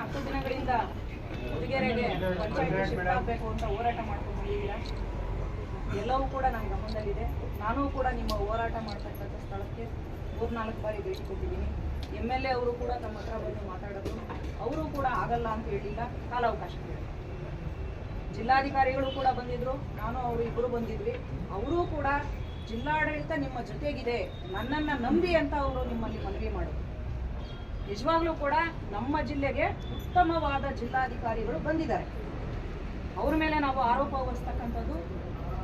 ಹತ್ತು ದಿನಗಳಿಂದ ಹುಡುಗಿಯರಿಗೆ ಪಂಚಾಯತ್ ಶಿಫ್ಟ್ ಆಗಬೇಕು ಅಂತ ಹೋರಾಟ ಮಾಡ್ಕೊಂಡು ಎಲ್ಲವೂ ಕೂಡ ನನ್ನ ಗಮನದಲ್ಲಿದೆ. ನಾನು ಕೂಡ ನಿಮ್ಮ ಹೋರಾಟ ಮಾಡ್ತಕ್ಕಂಥ ಸ್ಥಳಕ್ಕೆ ಮೂರ್ನಾಲ್ಕು ಬಾರಿ ಭೇಟಿ ಕೊಟ್ಟಿದ್ದೀನಿ. ಎಂ ಎಲ್ ಎ ಅವರು ಕೂಡ ತಮ್ಮ ಹತ್ರ ಬಂದು ಮಾತಾಡೋದು. ಅವರು ಕೂಡ ಆಗಲ್ಲ ಅಂತ ಹೇಳಿಲ್ಲ. ಕಾಲಾವಕಾಶ ಜಿಲ್ಲಾಧಿಕಾರಿಗಳು ಕೂಡ ಬಂದಿದ್ರು. ನಾನು, ಅವರು ಇಬ್ಬರು ಬಂದಿದ್ವಿ. ಅವರೂ ಕೂಡ ಜಿಲ್ಲಾಡಳಿತ ನಿಮ್ಮ ಜೊತೆಗಿದೆ. ನನ್ನನ್ನ ನಂಬಿ ಅಂತ ಅವರು ನಿಮ್ಮಲ್ಲಿ ಮನವಿ ಮಾಡಿದ್ರು ನಿಜವಾಗ್ಲೂ ಕೂಡ ನಮ್ಮ ಜಿಲ್ಲೆಗೆ ಉತ್ತಮವಾದ ಜಿಲ್ಲಾಧಿಕಾರಿಗಳು ಬಂದಿದ್ದಾರೆ. ಅವ್ರ ಮೇಲೆ ನಾವು ಆರೋಪ ಹೊರಿಸ್ತಕ್ಕಂಥದ್ದು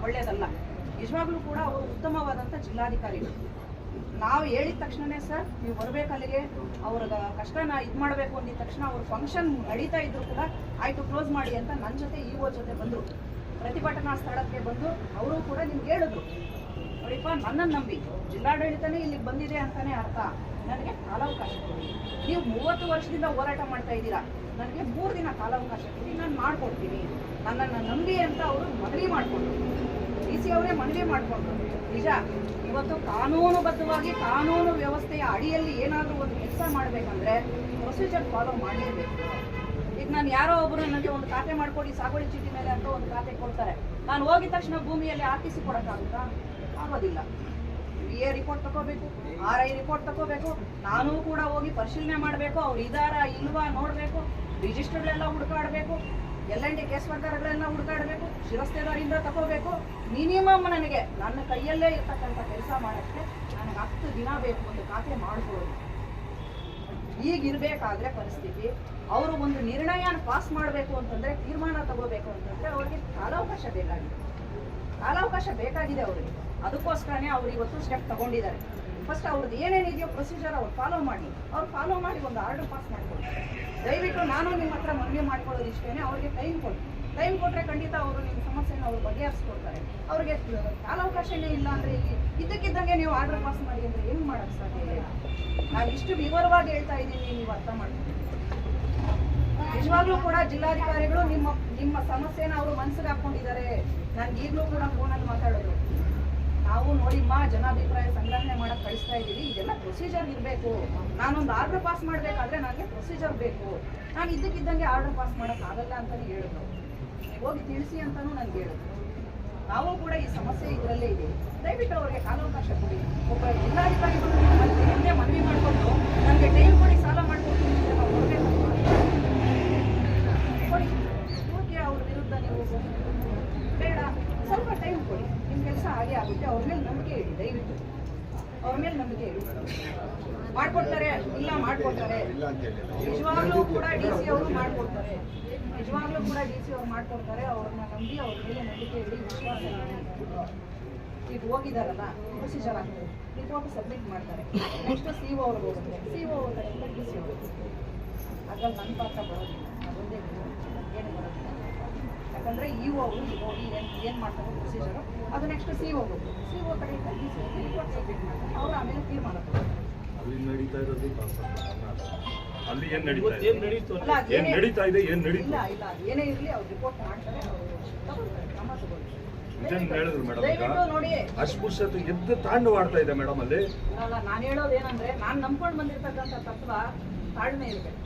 ಒಳ್ಳೆಯದಲ್ಲ ನಿಜವಾಗ್ಲೂ ಕೂಡ ಅವರು ಉತ್ತಮವಾದಂಥ ಜಿಲ್ಲಾಧಿಕಾರಿಗಳು. ನಾವು ಹೇಳಿದ ತಕ್ಷಣನೇ ಸರ್, ನೀವು ಬರಬೇಕು ಅಲ್ಲಿಗೆ ಅವ್ರ ಕಷ್ಟನ ಇದು ಮಾಡಬೇಕು ಅಂದಿದ ತಕ್ಷಣ ಅವ್ರ ಫಂಕ್ಷನ್ ನಡೀತಾ ಇದ್ರು ಕೂಡ ಆಯ್ತು ಕ್ಲೋಸ್ ಮಾಡಿ ಅಂತ ನನ್ನ ಜೊತೆ ಇ ಓ ಜೊತೆ ಬಂದರು. ಪ್ರತಿಭಟನಾ ಸ್ಥಳಕ್ಕೆ ಬಂದು ಅವರು ಕೂಡ ನಿಮ್ಗೆ ಹೇಳಿದ್ರು. ನೋಡಿಪ್ಪ ನನ್ನನ್ನು ನಂಬಿ. ಜಿಲ್ಲಾಡಳಿತನೇ ಇಲ್ಲಿಗೆ ಬಂದಿದೆ ಅಂತಲೇ ಅರ್ಥ. ನನಗೆ ಕಾಲಾವಕಾಶ ಕೊಡಿ. ನೀವು ಮೂವತ್ತು ವರ್ಷದಿಂದ ಹೋರಾಟ ಮಾಡ್ತಾ ಇದ್ದೀರಾ. ನನಗೆ ಮೂರು ದಿನ ಕಾಲಾವಕಾಶ ಕೊಡಿ. ನಾನು ಮಾಡ್ಕೊಡ್ತೀನಿ. ನನ್ನನ್ನು ನಂಬಿ ಅಂತ ಅವರು ಮನವಿ ಮಾಡಿಕೊಂಡ್ರು. ಡಿ ಸಿ ಅವರೇ ಮನವಿ ಮಾಡಿಕೊಂಡ್ರು. ನಿಜ, ಇವತ್ತು ಕಾನೂನುಬದ್ಧವಾಗಿ ಕಾನೂನು ವ್ಯವಸ್ಥೆಯ ಅಡಿಯಲ್ಲಿ ಏನಾದರೂ ಒಂದು ಕೆಲಸ ಮಾಡಬೇಕಂದ್ರೆ ಪ್ರೊಸೀಜರ್ ಫಾಲೋ ಮಾಡಲೇಬೇಕು ಈಗ ನಾನು ಯಾರೋ ಒಬ್ಬರು ನನಗೆ ಒಂದು ಖಾತೆ ಮಾಡ್ಕೊಡಿ, ಸಾಗುವಳಿ ಚೀಟಿ ಮೇಲೆ ಅಂತ ಒಂದು ಖಾತೆ ಕೊಡ್ತಾರೆ. ನಾನು ಹೋಗಿದ ತಕ್ಷಣ ಭೂಮಿಯಲ್ಲಿ ಆರ್ ಟಿ ಕೊಡೋಕ್ಕಾಗುತ್ತಾ? ಆಗೋದಿಲ್ಲ. ಎ ರಿಪೋರ್ಟ್ ತಗೋಬೇಕು, ಆರ್ ಐ ರಿಪೋರ್ಟ್ ತಗೋಬೇಕು, ನಾನು ಕೂಡ ಹೋಗಿ ಪರಿಶೀಲನೆ ಮಾಡಬೇಕು, ಅವ್ರು ಇದಾರ ಇಲ್ವಾ ನೋಡಬೇಕು, ರಿಜಿಸ್ಟರ್ಗಳೆಲ್ಲ ಹುಡುಕಾಡಬೇಕು ಎಲ್ ಎನ್ ಡಿ ಕೇಸ್ ಪ್ರಕಾರಗಳೆಲ್ಲ ಹುಡುಕಾಡಬೇಕು, ಶಿರಸ್ತೇದಾರಿಂದ ತಗೋಬೇಕು ಮಿನಿಮಮ್ ನನಗೆ ನನ್ನ ಕೈಯಲ್ಲೇ ಇರ್ತಕ್ಕಂಥ ಕೆಲಸ ಮಾಡೋಕ್ಕೆ ನನಗೆ ಹತ್ತು ದಿನ ಬೇಕು ಒಂದು ಖಾತೆ ಮಾಡ್ಬೋದು ಈಗಿರ್ಬೇಕಾದ್ರೆ ಪರಿಸ್ಥಿತಿ, ಅವರು ಒಂದು ನಿರ್ಣಯನ ಪಾಸ್ ಮಾಡಬೇಕು ಅಂತಂದ್ರೆ ತೀರ್ಮಾನ ತಗೋಬೇಕು ಅಂತಂದ್ರೆ ಅವ್ರಿಗೆ ಕಾಲಾವಕಾಶ ಬೇಕಾಗಿದೆ. ಕಾಲಾವಕಾಶ ಬೇಕಾಗಿದೆ ಅವರಿಗೆ. ಅದಕ್ಕೋಸ್ಕರನೇ ಅವ್ರು ಇವತ್ತು ಸ್ಟೆಪ್ ತಗೊಂಡಿದ್ದಾರೆ. ಫಸ್ಟ್ ಅವ್ರದ್ದು ಏನೇನಿದೆಯೋ ಪ್ರೊಸೀಜರ್ ಅವ್ರು ಫಾಲೋ ಮಾಡಿ. ಅವ್ರು ಫಾಲೋ ಮಾಡಿ ಒಂದು ಆರ್ಡರ್ ಪಾಸ್ ಮಾಡ್ಕೊಳ್ತಾರೆ ದಯವಿಟ್ಟು ನಾನು ನಿಮ್ಮ ಹತ್ರ ಮನವಿ ಮಾಡ್ಕೊಳ್ಳೋದು ಇಷ್ಟೇ ಅವ್ರಿಗೆ ಟೈಮ್ ಕೊಡಿ. ಟೈಮ್ ಕೊಟ್ಟರೆ ಖಂಡಿತ ಅವರು ನಿಮ್ಮ ಸಮಸ್ಯೆನ ಅವ್ರು ಬಗೆಹರಿಸ್ಕೊಡ್ತಾರೆ. ಅವ್ರಿಗೆ ಕಾಲಾವಕಾಶನೇ ಇಲ್ಲ ಅಂದರೆ ಇಲ್ಲಿ ಇದ್ದಕ್ಕಿದ್ದಂಗೆ ನೀವು ಆರ್ಡರ್ ಪಾಸ್ ಮಾಡಿ ಅಂದರೆ ಏನು ಮಾಡೋಕ್ಕೆ ಸಾಧ್ಯ ಇಲ್ಲ ನಾನು ಇಷ್ಟು ವಿವರವಾಗಿ ಹೇಳ್ತಾ ಇದ್ದೀನಿ, ನೀವು ಅರ್ಥ ಮಾಡ್ತೀನಿ ನಿಜವಾಗ್ಲೂ ಕೂಡ ಜಿಲ್ಲಾಧಿಕಾರಿಗಳು ನಿಮ್ಮ ನಿಮ್ಮ ಸಮಸ್ಯೆನ ಅವರು ಮನಸ್ಸಿಗೆ ಹಾಕೊಂಡಿದ್ದಾರೆ ನಾನು ಈಗಲೂ ಕೂಡ ಫೋನಲ್ಲಿ ಮಾತಾಡೋದು. ನಾವು ನೋಡಿ ಮಾ, ಜನಾಭಿಪ್ರಾಯ ಸಂಗ್ರಹಣೆ ಮಾಡಕ್ ಕಳಿಸ್ತಾ ಇದ್ದೀವಿ. ಇದೆಲ್ಲ ಪ್ರೊಸೀಜರ್ ಇರಬೇಕು. ನಾನೊಂದು ಆರ್ಡರ್ ಪಾಸ್ ಮಾಡಬೇಕಾದ್ರೆ ನನಗೆ ಪ್ರೊಸೀಜರ್ ಬೇಕು. ನಾನು ಇದ್ದಕ್ಕಿದ್ದಂಗೆ ಆರ್ಡರ್ ಪಾಸ್ ಮಾಡಕ್ ಆಗಲ್ಲ ಅಂತ ಹೇಳಿದ್ರು. ಹೋಗಿ ತಿಳಿಸಿ ಅಂತಾನೂ ನನಗೆ ಹೇಳಿದ್ರು. ನಾವು ಕೂಡ ಈ ಸಮಸ್ಯೆ ಇದರಲ್ಲೇ ಇದೆ ದಯವಿಟ್ಟು ಅವರಿಗೆ ಕಾಲಾವಕಾಶ ಕೊಡಿ. ಒಬ್ಬ ಜಿಲ್ಲಾಧಿಕಾರಿಗಳು ಮನವಿ ಮಾಡಿಕೊಂಡು, ನನಗೆ ಟೈಮ್ ಕೊಡಿ, ಸಾಲ ಮಾಡ್ಕೊಡ್ತೀನಿ ನಿಮ್ಮ ಕೆಲಸ ಹಾಗೆ ಆಗುತ್ತೆ. ಅವ್ರ ಮೇಲೆ ನಂಬಿಕೆ ಇಡಿ ದಯವಿಟ್ಟು. ಅವ್ರ ಮೇಲೆ ನಂಬಿಕೆ ಇಡಿ ಮಾಡ್ಕೊಡ್ತಾರೆ, ಇಲ್ಲ ಮಾಡ್ಕೊಡ್ತಾರೆ. ನಿಜವಾಗ್ಲೂ ಕೂಡ ಡಿ ಸಿ ಅವರು ಮಾಡ್ಕೊಡ್ತಾರೆ. ನಿಜವಾಗ್ಲೂ ಕೂಡ ಡಿ ಸಿ ಅವ್ರು ಮಾಡ್ಕೊಡ್ತಾರೆ. ಅವ್ರನ್ನ ನಂಬಿ ಅವ್ರ ಮೇಲೆ ನಂಬಿಕೆ ಇಡಿ ವಿಶ್ವಾಸ ಇದು. ಹೋಗಿದಾರಲ್ಲ ಪ್ರೊಸೀಜರ್ ಆಗ್ತದೆ ರಿಪೋರ್ಟ್ ಸಬ್ಮಿಟ್ ಮಾಡ್ತಾರೆ. ನೆಕ್ಸ್ಟ್ ಸಿ ಒ ಅವ್ರಿಗೆ ಹೋಗುತ್ತೆ. ಸಿ ಒ ಕಡೆಯಿಂದ ಡಿ ಸಿ ಹೋಗುತ್ತೆ. ಅದ್ರಲ್ಲಿ ನನ್ನ ಪಾತ್ರ ಬರೋದಿಲ್ಲ. ಯಾಕಂದರೆ ಇ ಒ ಏನ್ ಹೋಗಿ ಏನು ಏನು ಮಾಡ್ತಾರೆ ಪ್ರೊಸೀಜರು ಅದು next C O C O ಕಡೆಯಿಂದ ಡಿ ಸಿ ರಿಪೋರ್ಟ್ ಸಬ್ಮಿಟ್ ಮಾಡ್ತಾರೆ. ಅವರು ಆಮೇಲೆ ತೀರ್ಮಾನ ಅಲ್ಲಿ ನಡೀತಾ ಇರೋದು ಅಲ್ಲಿ ಏನ್ ನಡೀತಾ ಇದೆ? ಏನ್ ಇದೆ ನಡೀತು ಏನ್ ನಡೀತಾ ಇದೆ ಏನ್ ಇಲ್ಲ ನಡೀತಾ ಇಲ್ಲ ಏನೇ ಇರಲಿ ಅವ್ರು ರಿಪೋರ್ಟ್ ಮಾಡ್ತಾರೆ ಅವರು ತಗೊಳ್ತಾರೆ ಕ್ರಮ ತಗೊಳ್ತಾರೆ ಹೇಳಿದ್ರು ಮೇಡಮ್ ನೋಡಿ. ಅಸ್ಪೃಶ್ಯತೆ ಎದ್ದು ತಾಂಡವಾಡ್ತಾ ಇದೆ ಮೇಡಮ್ ಅಲ್ಲಿ ಅಲ್ಲ ನಾನು ಹೇಳೋದು ಏನಂದ್ರೆ ನಾನು ನಂಬ್ಕೊಂಡು ಬಂದಿರ್ತಕ್ಕಂಥ ತತ್ವ ತಾಳ್ಮೆ ಇರಬೇಕು.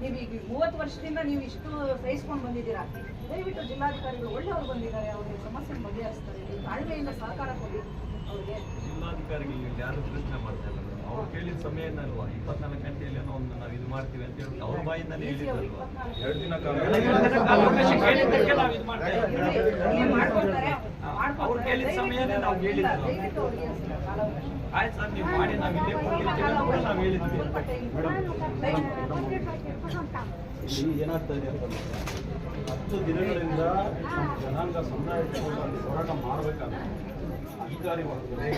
ನೀವು ಈಗ ಮೂವತ್ತು ವರ್ಷದಿಂದ ನೀವು ಇಷ್ಟು ಸಹಿಸ್ಕೊಂಡು ಬಂದಿದ್ದೀರಾ? ದಯವಿಟ್ಟು ಜಿಲ್ಲಾಧಿಕಾರಿಗಳು ಒಳ್ಳೆಯವ್ರು ಬಂದಿದ್ದಾರೆ ಅವ್ರಿಗೆ ಸಮಸ್ಯೆ ಬಗೆಹರಿಸ್ತಾರೆ. ನೀವು ತಾಳ್ಮೆಯಿಂದ ಸಹಕಾರ ಕೊಡಿ ಅವ್ರಿಗೆ. ಜಿಲ್ಲಾಧಿಕಾರಿಗಳಿಗೆ ಯಾರು ಪ್ರಶ್ನೆ ಮಾಡ್ತಾ ಇಲ್ಲ ಅವ್ರು ಕೇಳಿದ ಸಮಯ ಅಲ್ವಾ? ಇಪ್ಪತ್ನಾಲ್ಕು ಗಂಟೆಯಲ್ಲಿ ಏನೋ ಒಂದು ನಾವು ಇದು ಮಾಡ್ತೀವಿ ಅಂತ ಹೇಳಿ ಅವ್ರ ಅವರು ಹೇಳಿದ್ರಲ್ವಾ? ಎರಡು ದಿನ ಕಾಲ ಮಾಡ್ಕೊಡ್ತಾರೆ ಅವ್ರು ಕೇಳಿದ ಸಮಯನೇ ನಾವು ಹೇಳಿದ್ದು. ದಯವಿಟ್ಟು ಆಯ್ತು ಸರ್ ನೀವು ಮಾಡಿ ನಾವು ಇಲ್ಲೇ ಕೊಡ್ತೀವಿ ಅಂತ ಕೂಡ ನಾವು ಹೇಳಿದ್ವಿ. ಸ್ವಲ್ಪ ಟೈಮ್ ಇಲ್ಲಿ ಏನಾಗ್ತಾ ಇದೆ ಅಂತಂದ್ರೆ ಹತ್ತು ದಿನಗಳಿಂದ ಜನಾಂಗ ಸಮುದಾಯ ಹೋರಾಟ ಮಾಡಬೇಕಾದ್ರೆ ಅಧಿಕಾರಿ ವರ್ಗದಲ್ಲಿ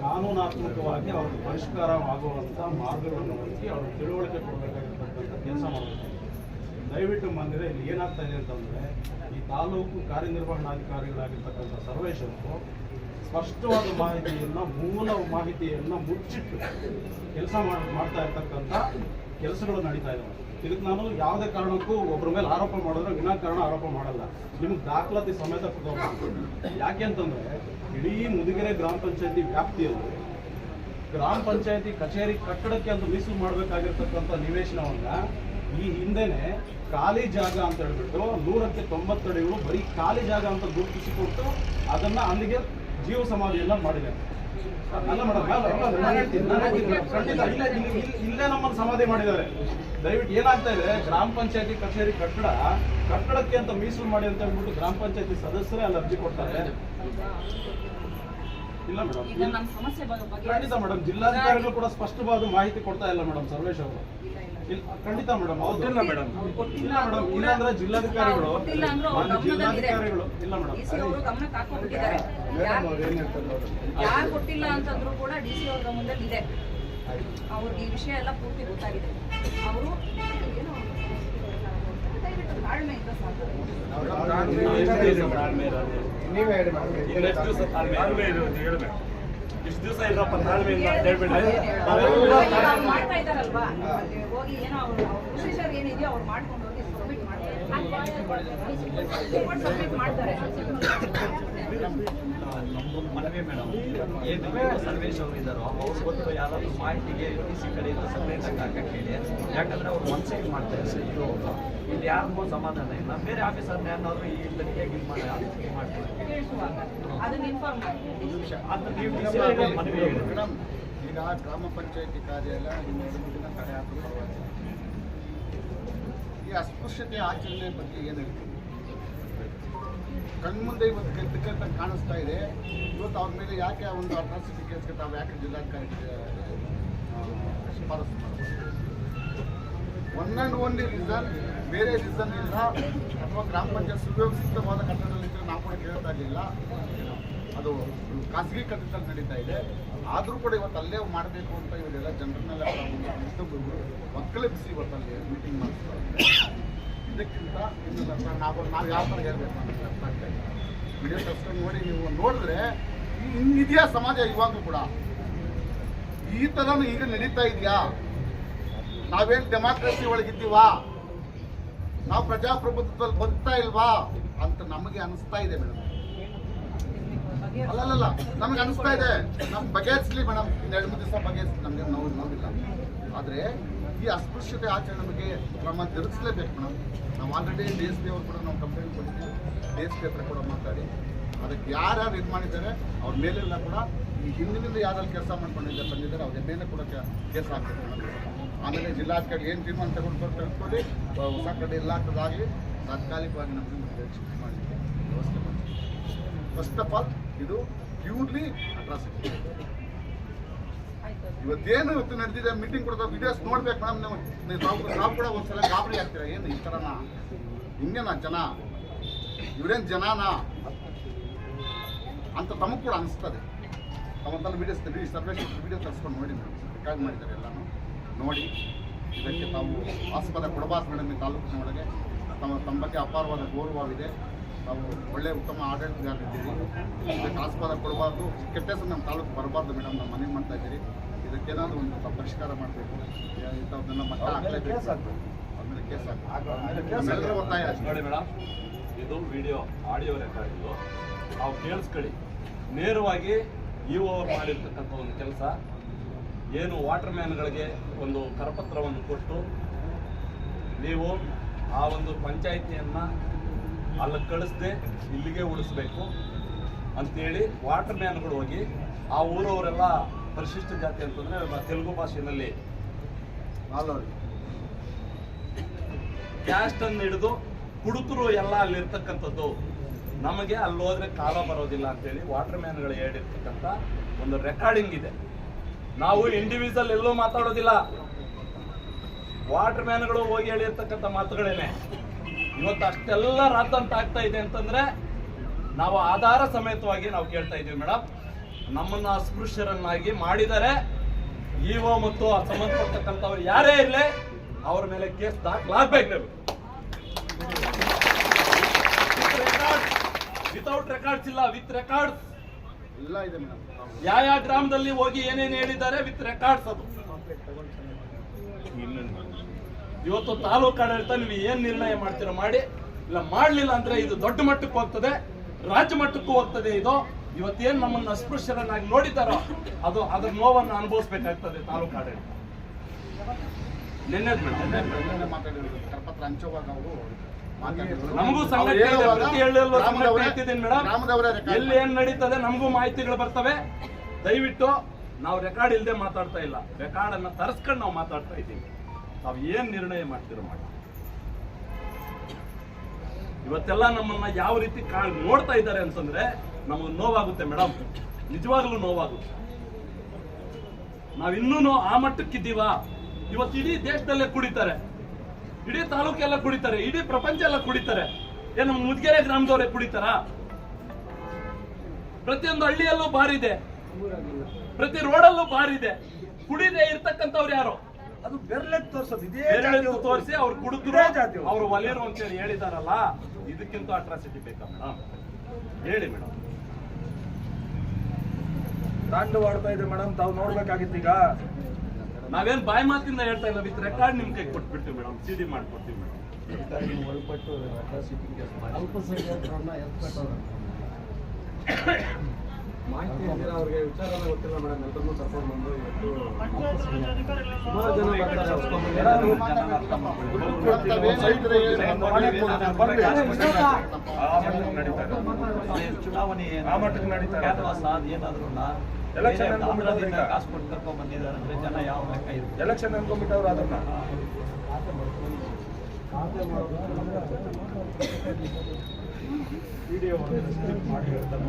ಕಾನೂನಾತ್ಮಕವಾಗಿ ಅವ್ರಿಗೆ ಪರಿಷ್ಕಾರವಾಗುವಂಥ ಮಾರ್ಗಗಳನ್ನು ಹುಡುಕಿ ಅವರು ತಿಳುವಳಿಕೆ ಕೊಡಬೇಕಾಗಿರ್ತಕ್ಕಂಥ ಕೆಲಸ ಮಾಡಬೇಕು. ದಯವಿಟ್ಟು ಮಾಡಿದರೆ ಇಲ್ಲಿ ಏನಾಗ್ತಾ ಇದೆ ಅಂತಂದರೆ, ಈ ತಾಲೂಕು ಕಾರ್ಯನಿರ್ವಹಣಾಧಿಕಾರಿಗಳಾಗಿರ್ತಕ್ಕಂಥ ಸರ್ವೇಶ್ವರರು ಸ್ಪಷ್ಟವಾದ ಮಾಹಿತಿಯನ್ನು, ಮೂಲ ಮಾಹಿತಿಯನ್ನು ಮುಚ್ಚಿಟ್ಟು ಕೆಲಸ ಮಾಡ್ತಾ ಇರ್ತಕ್ಕಂಥ ಕೆಲಸಗಳು ನಡೀತಾ ಇದ್ದಾವೆ ಇದಕ್ಕೆ ನಾನು ಯಾವುದೇ ಕಾರಣಕ್ಕೂ ಒಬ್ಬರ ಮೇಲೆ ಆರೋಪ ಮಾಡಿದ್ರೆ ವಿನಾಕಾರಣ ಆರೋಪ ಮಾಡಲ್ಲ. ನಿಮ್ಗೆ ದಾಖಲಾತಿ ಸಮೇತ ಯಾಕೆ ಅಂತಂದರೆ, ಇಡೀ ಮುದುಗೆರೆ ಗ್ರಾಮ ಪಂಚಾಯತಿ ವ್ಯಾಪ್ತಿಯಲ್ಲಿ ಗ್ರಾಮ ಪಂಚಾಯತಿ ಕಚೇರಿ ಕಟ್ಟಡಕ್ಕೆ ಅಂತ ಮೀಸಲು ಮಾಡಬೇಕಾಗಿರ್ತಕ್ಕಂಥ ನಿವೇಶನವನ್ನ ಈ ಹಿಂದೆನೆ ಖಾಲಿ ಜಾಗ ಅಂತ ಹೇಳ್ಬಿಟ್ಟು ನೂರಕ್ಕೆ ತೊಂಬತ್ತಡಿಗಳು ಬರೀ ಖಾಲಿ ಜಾಗ ಅಂತ ಗುರುತಿಸಿಕೊಟ್ಟು ಅದನ್ನ ಅಲ್ಲಿಗೆ ಜೀವ ಸಮಾಧಿಯನ್ನ ಮಾಡಿದೆ. ಖಂಡಿತ ಇಲ್ಲೇ ನಮ್ಮನ್ನು ಸಮಾಧಿ ಮಾಡಿದ್ದಾರೆ. ದಯವಿಟ್ಟು ಏನಾಗ್ತಾ ಇದೆ, ಗ್ರಾಮ ಪಂಚಾಯತಿ ಕಚೇರಿ ಕಟ್ಟಡ, ಕಟ್ಟಡಕ್ಕೆ ಅಂತ ಮೀಸಲು ಮಾಡಿ ಅಂತ ಹೇಳ್ಬಿಟ್ಟು ಗ್ರಾಮ ಪಂಚಾಯತಿ ಸದಸ್ಯರೇ ಅಲ್ಲಿ ಅರ್ಜಿ ಕೊಡ್ತಾರೆ. ಇಲ್ಲ ಮೇಡಮ್ ಈಗ ನಮ್ಮ ಸಮಸ್ಯೆ ಬಗ್ಗೆ ಬಗ್ಗೆ ಖಂಡಿತ ಮೇಡಮ್ ಜಿಲ್ಲಾಧಿಕಾರಿಗಳು ಕೂಡ ಸ್ಪಷ್ಟವಾದ ಮಾಹಿತಿ ಕೊಡ್ತಾ ಇಲ್ಲ ಮೇಡಮ್ ಸರ್ವೇಶ್ ಅವರು. ಇಲ್ಲ ಇಲ್ಲ. ಇಲ್ಲ, ಖಂಡಿತ ಮೇಡಮ್ ಹೌದು. ಇಲ್ಲ ಮೇಡಮ್ ಇಲ್ಲ ಮೇಡಮ್ ಅಂದ್ರೂ ಇಲ್ಲಾಂದ್ರೆ ಜಿಲ್ಲಾಧಿಕಾರಿಗಳು ಜಿಲ್ಲಾಧಿಕಾರಿಗಳು ಇಲ್ಲ ಮೇಡಮ್ ಕೊಟ್ಟಿಲ್ಲ ಅಂತಂದ್ರೂ ಕೂಡ ಡಿ ಸಿ ಅವ್ರ ಗಮನದಲ್ಲಿ ಇದೆ. ಅವ್ರಿಗೆ ಈ ವಿಷಯ ಎಲ್ಲ ಪೂರ್ತಿ ಗೊತ್ತಾಗಿದೆ. ಅವರು ಏನೋ ದಯವಿಟ್ಟು ತಾಳ್ಮೆಯಿಂದ ಸಾಕು. ನೀವೇ ಹೇಳಿ ಹೇಳ್ಬೇಡಿ ಮಾಡ್ತಾ ಇದ್ದಾರಲ್ವಾ ಹೋಗಿ ಏನೋ ಅವರು ಏನಿದೆಯೋ ಮಾಡ್ಕೊಂಡು ಹೋಗಿ ಮಾಡ್ತಾರೆ ಸಬ್ಮಿಟ್ ಮಾಡ್ತಾರೆ. ನಮ್ದು ಮನವಿ ಮೇಡಮ್ ಏನು ಸರ್ವೇಶ್ ಅವರು ಇದ್ದಾರೋ ಅವ್ರು ಬಂದು ಯಾರಾದ್ರೂ ಮಾಹಿತಿಗೆ ಡಿ ಸಿ ಕಡೆಯಿಂದ ಸಪ್ರೇಟ್ ಆಗಿ ಹಾಕಕ್ಕೆ ಹೇಳಿ ಯಾಕಂದ್ರೆ ಅವ್ರು ಒಂದು ಮಾಡ್ತಾರೆ ಇದ್ದಾರೆ ಇದು ಇಲ್ಲಿ ಯಾರಿಗೂ ಸಮಾಧಾನ ಇಲ್ಲ ಬೇರೆ ಆಫೀಸರ್ನ ಯಾರನ್ನಾದ್ರೂ ಈ ತನಿಖೆಗೆ ಇದು ಮಾಡಿ ಮಾಡ್ತಾರೆ ಅದನ್ನ ನೀವು ಮನವಿ ಮೇಡಮ್ ಈಗ ಗ್ರಾಮ ಪಂಚಾಯತಿ ತಡೆ ಹಾಕಲು ಪರವಾಗಿಲ್ಲ ಈ ಅಸ್ಪೃಶ್ಯತೆ ಆಚರಣೆ ಬಗ್ಗೆ ಏನು ಹೇಳ್ತೀವಿ ಕಣ್ಮುಂದೆ ಇವತ್ತು ಗೆದ್ದಕ್ಕಂತ ಕಾಣಿಸ್ತಾ ಇದೆ. ಇವತ್ತು ಅವ್ರ ಮೇಲೆ ಯಾಕೆ ಒಂದು ಅಟ್ರಾಸಿಟಿ ಕೇಸ್ಗೆ ತಾವು ಯಾಕೆ ಜಿಲ್ಲಾಧಿಕಾರಿ ಶಿಫಾರಸು ಒನ್ ಆ್ಯಂಡ್ ಓನ್ಲಿ ರೀಸನ್ ಬೇರೆ ರೀಸನ್ ಇಲ್ಲ. ಅಥವಾ ಗ್ರಾಮ ಪಂಚಾಯತ್ ಸುವ್ಯವಸ್ಥಿತವಾದ ಕಟ್ಟಡದಲ್ಲಿದ್ದರೆ ನಾವು ಕೂಡ ಕೇಳ್ತಾ ಇರಲಿಲ್ಲ. ಅದು ಖಾಸಗಿ ಕಟ್ಟಡದಲ್ಲಿ ನಡೀತಾ ಇದೆ. ಆದರೂ ಕೂಡ ಇವತ್ತು ಅಲ್ಲೇ ಮಾಡಬೇಕು ಅಂತ ಇವರೆಲ್ಲ ಜನರನ್ನೆಲ್ಲ ಒಕ್ಕಲಿಪಿಸಿ ಬಿಸಿ ಇವತ್ತಲ್ಲಿ ಮೀಟಿಂಗ್ ಮಾಡಿಸ್ತಾರೆ. ಇದಕ್ಕಿಂತ ಇನ್ನು ಸ್ವಲ್ಪ ನಾವು ಯಾವ ಥರ ಹೇಳ್ಬೇಕು ವಿಡಿಯೋ ಸಬ್ಸ್ಕ್ರೈಬ್ ನೋಡಿ ನೀವು ನೋಡಿದ್ರೆ ಹಿಂಗಿದೆಯಾ ಸಮಾಜ ಇವಾಗೂ ಕೂಡ? ಈ ಥರನೂ ಈಗ ನಡೀತಾ ಇದೆಯಾ? ನಾವೇನ್ ಡೆಮಾಕ್ರಸಿ ಒಳಗಿದ್ದೀವಾ ನಾವು ಪ್ರಜಾಪ್ರಭುತ್ವದಲ್ಲಿ ಬದುಕ್ತಾ ಇಲ್ವಾ? ಅಂತ ನಮಗೆ ಅನಿಸ್ತಾ ಇದೆ ಮೇಡಮ್. ಅಲ್ಲಲ್ಲ ನಮ್ಗೆ ಅನಿಸ್ತಾ ಇದೆ. ನಮ್ ಬಗೆಹರಿಸ್ಲಿ ಮೇಡಮ್. ಎರಡು ಮೂರು ದಿವಸ ಬಗೆಹರಿಸ್ಲಿ ನಮಗೆ ನೋವು ನೋವಿಲ್ಲ. ಆದರೆ ಈ ಅಸ್ಪೃಶ್ಯತೆ ಆಚರಣೆ ಬಗ್ಗೆ ಕ್ರಮ ಜರುಗಿಸಲೇಬೇಕು ಮೇಡಮ್. ನಾವು ಆಲ್ರೆಡಿ ಡಿ ಎಸ್ ಪಿ ಅವರು ಕೂಡ ನಾವು ಕಂಪ್ಲೇಂಟ್ ಕೊಟ್ಟಿದ್ದೀವಿ. ಡಿ ಎಸ್ ಪಿ ಹತ್ರ ಕೂಡ ಮಾತಾಡಿ. ಅದಕ್ಕೆ ಯಾರ್ಯಾರು ಇದು ಮಾಡಿದ್ದಾರೆ, ಅವ್ರ ಮೇಲೆಲ್ಲ ಕೂಡ ಈ ಹಿಂದಿನಿಂದ ಯಾರಲ್ಲಿ ಕೆಲಸ ಮಾಡ್ಕೊಂಡಿದ್ದಾರೆ, ಬಂದಿದ್ದಾರೆ ಅವ್ರ ಮೇಲೆ ಕೂಡ ಕೇಸ್ ಹಾಕ್ಬೇಕು ಆಮೇಲೆ ಜಿಲ್ಲಾಧಿಕಾರಿ ಏನು ತೀರ್ಮಾನ ತಗೊಂಡು ತೆಗೆದುಕೊಳ್ಳಿ ಹೊಸ ಕಡೆ ಎಲ್ಲ ಹಾಕೋದಾಗಲಿ ತಾತ್ಕಾಲಿಕವಾಗಿ ನಮಗೆ ಶಿಫ್ಟ್ ಮಾಡಲಿಕ್ಕೆ ವ್ಯವಸ್ಥೆ ಫಸ್ಟ್ ಆಫ್ ಆಲ್ ಇದು ಪ್ಯೂರ್ಲಿ ಅಟ್ರಾಸಿಟಿ ಇವತ್ತೇನು ಇವತ್ತು ನಡೆದಿದೆ ಮೀಟಿಂಗ್ ಕೊಡ್ತಾ ವಿಡಿಯೋಸ್ ನೋಡ್ಬೇಕು ಮೇಡಮ್ ನೀವು. ನೀವು ಕೂಡ ಒಂದ್ಸಲ ಗಾಬರಿ ಆಗ್ತೀರಾ? ಏನು ಈ ಥರನಾ ಹಿಂಗೇನಾ ಜನ? ಇವ್ರೇನು ಜನನಾ? ಅಂತ ತಮಗೆ ಕೂಡ ಅನಿಸ್ತದೆ. ತಮ್ಮಂತೆಲ್ಲ ವಿಡಿಯೋಸ್ ಈ ಸರ್ವೇಶ್ ವಿಡಿಯೋ ತರಿಸ್ಕೊಂಡು ನೋಡಿ ಮೇಡಮ್ ರೆಕಾರ್ಡ್ ಮಾಡಿದ್ದಾರೆ ಎಲ್ಲಾನು. ನೋಡಿ, ಇದಕ್ಕೆ ತಾವು ಆಸ್ಪದ ಕೊಡಬಾರ್ದು ಮೇಡಮ್ ಈ ತಾಲೂಕಿನೊಳಗೆ ತಮ್ಮ ತಮ್ಮ ಬಗ್ಗೆ ಅಪಾರವಾದ ಗೌರವವಿದೆ. ತಾವು ಒಳ್ಳೆ ಉತ್ತಮ ಆಡಳಿತಗಾರರಿದ್ದೀರಿ ಇದಕ್ಕೆ ಆಸ್ಪದ ಕೊಡಬಾರ್ದು. ಕೆಟ್ಟ ನಮ್ಮ ತಾಲೂಕು ಬರಬಾರ್ದು ಮೇಡಮ್. ನಾವು ಮನೆ ಮಾಡ್ತಾ ಇದ್ದೀರಿ. ಇದಕ್ಕೇನಾದರೂ ಒಂದು ಪರಿಷ್ಕಾರ ಮಾಡಬೇಕು. ಇಂಥವನ್ನೆಲ್ಲ ಮಟ್ಟ ಹಾಕಲೇಬೇಕು. ಆಮೇಲೆ ಕೇಸ್ ಒತ್ತಾಯ. ನೋಡಿ ಮೇಡಮ್ ಇದು ವಿಡಿಯೋ ಆಡಿಯೋ ರೆಕಾರ್ಡ್ ಇದು ನಾವು ಕೇಳಿಸ್ಕೊಳ್ಳಿ. ನೇರವಾಗಿ ಇ ಓವರ್ ಮಾಡಿರ್ತಕ್ಕಂಥ ಒಂದು ಕೆಲಸ. ಏನು ವಾಟರ್ ಮ್ಯಾನ್ಗಳಿಗೆ ಒಂದು ಕರಪತ್ರವನ್ನು ಕೊಟ್ಟು ನೀವು ಆ ಒಂದು ಪಂಚಾಯಿತಿಯನ್ನು ಅಲ್ಲಿ ಕಳಿಸ್ದೆ ಇಲ್ಲಿಗೆ ಉಳಿಸ್ಬೇಕು. ಅಂತೇಳಿ ವಾಟರ್ ಮ್ಯಾನ್ಗಳು ಹೋಗಿ ಆ ಊರವರೆಲ್ಲ ಪರಿಶಿಷ್ಟ ಜಾತಿ ಅಂತಂದ್ರೆ ತೆಲುಗು ಭಾಷೆಯಲ್ಲಿ ಕ್ಯಾಸ್ಟ್ ಅನ್ನು ಹಿಡಿದು ಕುಡುಕರು ಎಲ್ಲ ಅಲ್ಲಿರ್ತಕ್ಕಂಥದ್ದು. ನಮಗೆ ಅಲ್ಲಿ ಹೋದ್ರೆ ಕಾಲ ಬರೋದಿಲ್ಲ ಅಂತೇಳಿ ವಾಟರ್ ಮ್ಯಾನ್ಗಳು ಹೇಳಿರ್ತಕ್ಕಂಥ ಒಂದು ರೆಕಾರ್ಡಿಂಗ್ ಇದೆ. ನಾವು ಇಂಡಿವಿಜುವಲ್ ಎಲ್ಲೂ ಮಾತಾಡೋದಿಲ್ಲ. ವಾಟರ್ ಮ್ಯಾನ್ಗಳು ಹೋಗಿ ಹೇಳಿರ್ತಕ್ಕಂಥ ಮಾತುಗಳೇನೆ. ಇವತ್ತು ಅಷ್ಟೆಲ್ಲ ರಾತಂತ ಆಗ್ತಾ ಇದೆ ಅಂತಂದ್ರೆ ನಾವು ಆಧಾರ ಸಮೇತವಾಗಿ ನಾವು ಕೇಳ್ತಾ ಇದೀವಿ ಮೇಡಮ್ ನಮ್ಮನ್ನ ಅಸ್ಪೃಶ್ಯರನ್ನಾಗಿ ಮಾಡಿದರೆ ಇಒ ಮತ್ತು ಆ ಸಂಬಂಧಪಟ್ಟಕ್ಕಂಥವ್ರು ಯಾರೇ ಇರಲಿ ಅವ್ರ ಮೇಲೆ ಕೇಸ್ ದಾಖಲಾಗಬೇಕು ವಿತೌಟ್ ರೆಕಾರ್ಡ್ಸ್ ಇಲ್ಲ ವಿತ್ ರೆಕಾರ್ಡ್ಸ್ ಎಲ್ಲ ಇದೆ ಮೇಡಮ್. ಯಾವ ಯಾವ ಗ್ರಾಮದಲ್ಲಿ ಹೋಗಿ ಏನೇನು ಹೇಳಿದ್ದಾರೆ ವಿತ್ ರೆಕಾರ್ಡ್ಸ್ ಅದು. ಇವತ್ತು ತಾಲೂಕು ಆಡಳಿತ ನೀವು ಏನ್ ನಿರ್ಣಯ ಮಾಡ್ತೀರಾ ಮಾಡಿ ಇಲ್ಲ ಮಾಡ್ಲಿಲ್ಲ ಅಂದ್ರೆ ಇದು ದೊಡ್ಡ ಮಟ್ಟಕ್ಕೆ ಹೋಗ್ತದೆ ರಾಜ್ಯ ಮಟ್ಟಕ್ಕೂ ಹೋಗ್ತದೆ ಇದು. ಇವತ್ತೇನ್ ನಮ್ಮನ್ನ ಅಸ್ಪೃಶ್ಯರನ್ನಾಗಿ ನೋಡಿದಾರೋ ಅದು ಅದ್ರ ನೋವನ್ನು ಅನುಭವಿಸ್ಬೇಕಾಗ್ತದೆ ತಾಲೂಕು ಆಡಳಿತ. ನಿನ್ನೆ ಕರಪತ್ರ ಹಂಚುವಾಗ ಅವರು ಮಾತಾಡಿದ್ರು. ನಮಗೂ ಸಂಘಟನೆ ಮೇಡಮ್. ಎಲ್ಲಿ ಏನ್ ನಡೀತದೆ ನಮಗೂ ಮಾಹಿತಿಗಳು ಬರ್ತವೆ. ದಯವಿಟ್ಟು ನಾವು ರೆಕಾರ್ಡ್ ಇಲ್ಲದೆ ಮಾತಾಡ್ತಾ ಇಲ್ಲ. ರೆಕಾರ್ಡ್ ಅನ್ನ ತರಿಸ್ಕೊಂಡು ನಾವು ಮಾತಾಡ್ತಾ ಇದ್ದೀವಿ. ನಾವು ಏನ್ ನಿರ್ಣಯ ಮಾಡ್ತಿರೋ ಮಾಡಿ. ಇವತ್ತೆಲ್ಲ ನಮ್ಮನ್ನ ಯಾವ ರೀತಿ ಕಾಣ್ ನೋಡ್ತಾ ಇದ್ದಾರೆ ಅಂತಂದ್ರೆ ನಮಗೆ ನೋವಾಗುತ್ತೆ ಮೇಡಮ್ ನಿಜವಾಗ್ಲೂ ನೋವಾಗುತ್ತೆ. ನಾವಿನ್ನೂ ಆ ಮಟ್ಟಕ್ಕಿದ್ದೀವಾ? ಇವತ್ತು ಇಡೀ ದೇಶದಲ್ಲೇ ಕುಡಿತಾರೆ. ಇಡೀ ತಾಲೂಕೆಲ್ಲ ಕುಡಿತಾರೆ. ಇಡೀ ಪ್ರಪಂಚ ಎಲ್ಲ ಕುಡಿತಾರೆ. ಏನು ಮುದ್ಗೆರೆ ಗ್ರಾಮದವರೇ ಕುಡಿತಾರ? ಪ್ರತಿಯೊಂದು ಹಳ್ಳಿಯಲ್ಲೂ ಬಾರಿದೆ. ಇದೆ ಪ್ರತಿ ರೋಡಲ್ಲೂ ಬಾರಿದೆ. ಇದೆ ಕುಡಿದೇ ಇರ್ತಕ್ಕಂಥವ್ರು ಯಾರು? ಅದು ಬೆರಳೆ ತೋರಿಸೋದು. ಇದೇ ಬೆರಳೆ ತೋರಿಸಿ ಅವ್ರು ಕುಡಿದ್ರು. ಅವ್ರು. ಒಲಿಯರು ಅಂತೇಳಿ ಹೇಳಿದಾರಲ್ಲ ಇದಕ್ಕಿಂತ ಅಟ್ರಾಸಿಟಿ ಬೇಕಾ ಮೇಡಮ್ ಹೇಳಿ ಮೇಡಮ್ ತಾಂಡವಾಡ್ತಾ ಇದೆ ಮೇಡಮ್ ತಾವು ನೋಡ್ಬೇಕಾಗಿತ್ತು ಈಗ. ನಾವೇನ್ ಬಾಯಿ ಮಾತಿಂದ ಹೇಳ್ತಾ ಇಲ್ಲ ವಿತ್ ರೆಕಾರ್ಡ್ ನಿಮ್ ಕೈ ಕೊಟ್ಬಿಡ್ತೀವಿ ಮೇಡಮ್ ಸಿ ಡಿ ಮಾಡ್ಕೊಡ್ತೀವಿ ಮೇಡಮ್ ಮಾಹಿತಿ ಇಲ್ದಿರ ಅವ್ರಿಗೆ ವಿಚಾರ ಗೊತ್ತಿಲ್ಲ ಮೇಡಮ್ ಎಲ್ಲರನ್ನೂ ಕರ್ಕೊಂಡು ಬಂದು ಇವತ್ತು ಸುಮಾರು ಜನ ಬರ್ತಾರೆ. ಚುನಾವಣೆ ಏನಾದ್ರು Election ಅನ್ಕೊಂಡ್ಬಿಟ್ಟು ಈಗ. ಕಾಸು ಕೊಟ್ಟು ಕರ್ಕೊಂಡ್ ಬಂದಿದ್ದಾರೆ ಅಂದ್ರೆ ಜನ ಯಾವ ಲೆಕ್ಕ ಇರುತ್ತೆ? ಎಲೆಕ್ಷನ್ ಅನ್ಕೊಂಡ್ಬಿಟ್ಟವ್ರು ಅದನ್ನ. ವಿಡಿಯೋ ಮಾಡಿ ಹೇಳ್ತಾರೆ